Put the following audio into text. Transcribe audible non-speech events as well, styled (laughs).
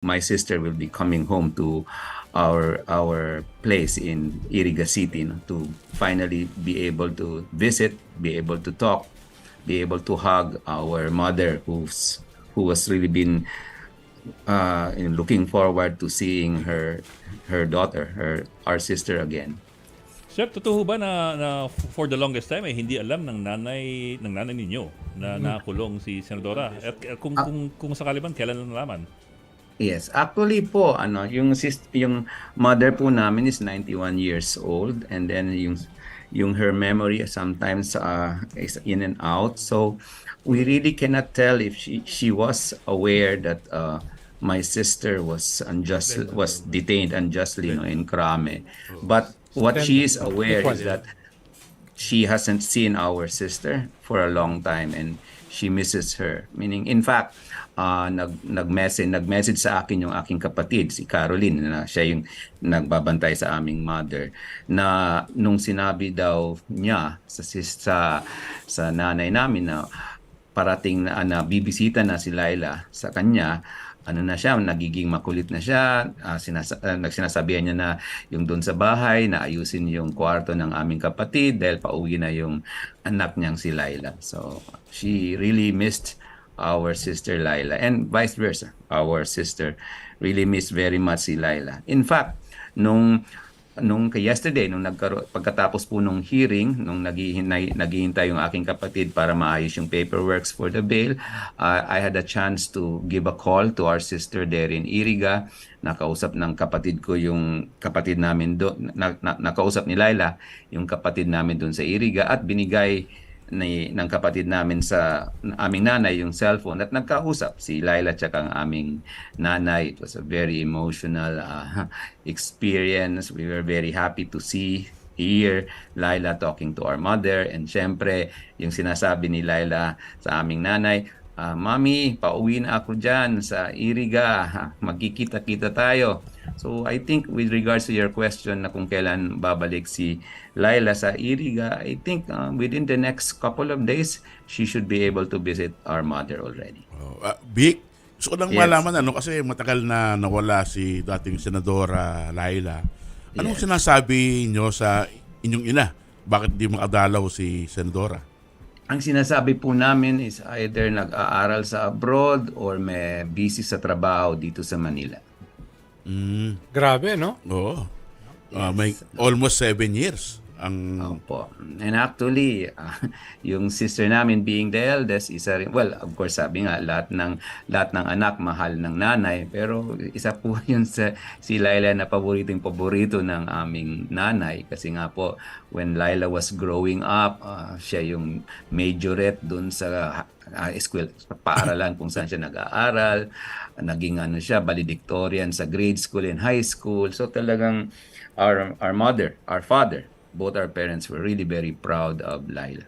my sister will be coming home to our our place in Iriga City no, to finally be able to visit, be able to talk, be able to hug our mother who's who was really been uh, in looking forward to seeing her her daughter, her our sister again. Sir, totoo ba na, na for the longest time ay hindi alam ng nanay ng nanay ninyo na nakulong si Senadora? At kung, kung, kung sakali man, kailan na nalaman? Yes, actually po ano, yung sis, yung mother po namin is 91 years old and then yung yung her memory sometimes uh, is in and out. So we really cannot tell if she she was aware that uh, my sister was unjust was detained unjustly no, in Krame. But what she is aware is that she hasn't seen our sister for a long time and she misses her. Meaning, in fact, uh, nag, nag-message, nag-message sa akin yung aking kapatid, si Caroline, na siya yung nagbabantay sa aming mother, na nung sinabi daw niya sa, sa, sa nanay namin na parating na, na bibisita na si Laila sa kanya, ano na siya, nagiging makulit na siya, ah, sinasa- ah, nagsinasabihan niya na yung doon sa bahay, na ayusin yung kwarto ng aming kapatid dahil pauwi na yung anak niyang si Laila. So, she really missed our sister Laila and vice versa. Our sister really missed very much si Laila. In fact, nung nung yesterday nung nagkaro pagkatapos po nung hearing nung naghihintay naghihintay yung aking kapatid para maayos yung paperworks for the bail uh, I had a chance to give a call to our sister there in Iriga. Nakausap ng kapatid ko yung kapatid namin do na, na, nakausap ni Laila yung kapatid namin doon sa Iriga. At binigay ni ng kapatid namin sa aming nanay yung cellphone at nagkausap si Laila at ang aming nanay. It was a very emotional uh, (laughs) experience. We were very happy to see hear Laila talking to our mother and syempre yung sinasabi ni Laila sa aming nanay Ah, Mami, pauwi na ako dyan sa Iriga. Magkikita-kita tayo. So I think with regards to your question na kung kailan babalik si Laila sa Iriga, I think uh, within the next couple of days, she should be able to visit our mother already. Oh, ah, Vic, gusto ko lang Yes. malaman ano kasi matagal na nawala si dating senadora Laila. Anong Yes. sinasabi nyo sa inyong ina? Bakit di makadalaw si senadora? Ang sinasabi po namin is either nag-aaral sa abroad or may busy sa trabaho dito sa Manila. Mm, Grabe, no? oo. Ah, may almost seven years ang Opo. And actually, ah, (laughs) yung sister namin being the eldest, isa rin, well, of course, sabi nga, lahat ng, lahat ng anak mahal ng nanay, pero isa po (laughs) yun sa, si Laila na paboritong paborito ng aming nanay. Kasi nga po, when Laila was growing up, ah, siya yung majorette dun sa uh, school, paaralan kung saan siya nag-aaral. Naging ano siya, valedictorian sa grade school and high school. So talagang our, our mother, our father, both our parents were really very proud of Lyle.